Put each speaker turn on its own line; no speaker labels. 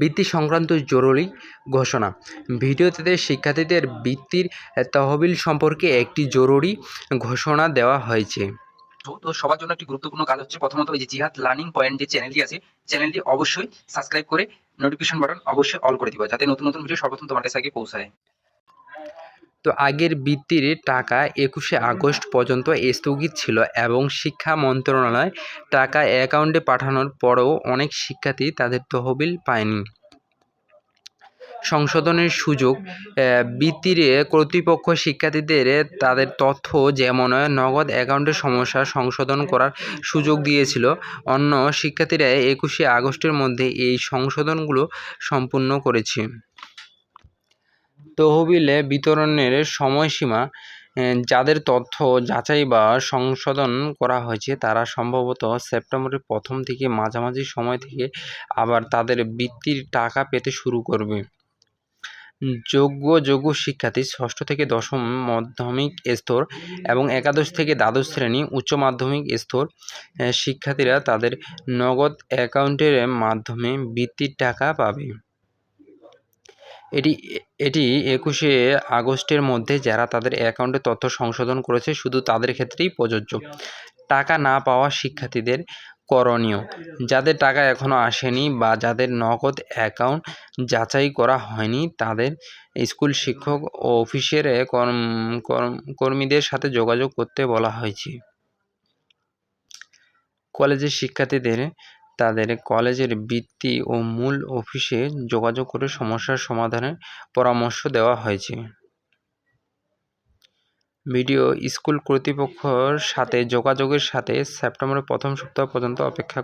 বৃত্তি সংক্রান্ত জরুরি ঘোষণা। ভিডিওতে শিক্ষার্থীদের বৃত্তির তহবিল সম্পর্কে একটি জরুরি ঘোষণা দেওয়া হয়েছে।
তো সবার জন্য একটি গুরুত্বপূর্ণ কাজ হচ্ছে প্রথমত এই যে জিহাদ লার্নিং পয়েন্ট যে চ্যানেলটি আছে, চ্যানেলটি অবশ্যই সাবস্ক্রাইব করে নোটিফিকেশন বাটন অবশ্যই অল করে দিবা, যাতে নতুন নতুন ভিডিও সর্বপ্রথম তোমার কাছে আগে পৌঁছায়।
তো আগের বৃত্তির টাকা একুশে আগস্ট পর্যন্ত স্থগিত ছিল এবং শিক্ষা মন্ত্রণালয় টাকা অ্যাকাউন্টে পাঠানোর পরেও অনেক শিক্ষার্থী তাদের তহবিল পায়নি। সংশোধনের সুযোগ বৃত্তির কর্তৃপক্ষ শিক্ষার্থীদের তাদের তথ্য যেমন, নগদ অ্যাকাউন্টের সমস্যা সংশোধন করার সুযোগ দিয়েছিল, অন্য শিক্ষার্থীরা একুশে আগস্টের মধ্যে এই সংশোধনগুলো সম্পূর্ণ করেছে। তহবিল বিতরণের সময়সীমা যাদের তথ্য যাচাই বা সংশোধন করা হয়েছে, তারা সম্ভবত সেপ্টেম্বরের প্রথম থেকে মাঝামাঝি সময় থেকে আবার তাদের বৃত্তির টাকা পেতে শুরু করবে। যোগ্য যোগ্য শিক্ষার্থী ষষ্ঠ থেকে দশম মাধ্যমিক স্তর এবং একাদশ থেকে দ্বাদশ শ্রেণি উচ্চ মাধ্যমিক স্তর শিক্ষার্থীরা তাদের নগদ অ্যাকাউন্টের মাধ্যমে বৃত্তির টাকা পাবে। এটি এটি একুশে আগস্টের মধ্যে যারা তাদের অ্যাকাউন্টে তথ্য সংশোধন করেছে শুধু তাদের ক্ষেত্রেই প্রযোজ্য। টাকা না পাওয়া শিক্ষার্থীদের করণীয়। যাদের টাকা এখনও আসেনি বা যাদের নগদ অ্যাকাউন্ট যাচাই করা হয়নি, তাদের স্কুল শিক্ষক ও অফিসের কর্ম- কর্ম- কর্মীদের সাথে যোগাযোগ করতে বলা হয়েছে। কলেজের শিক্ষার্থীদের তাদের কলেজের বৃত্তি ও মূল অফিসে যোগাযোগ করে সমস্যার সমাধানের পরামর্শ দেওয়া হয়েছে। ভিডিও স্কুল কর্তৃপক্ষর সাথে যোগাযোগের সাথে সেপ্টেম্বরের প্রথম সপ্তাহ পর্যন্ত অপেক্ষা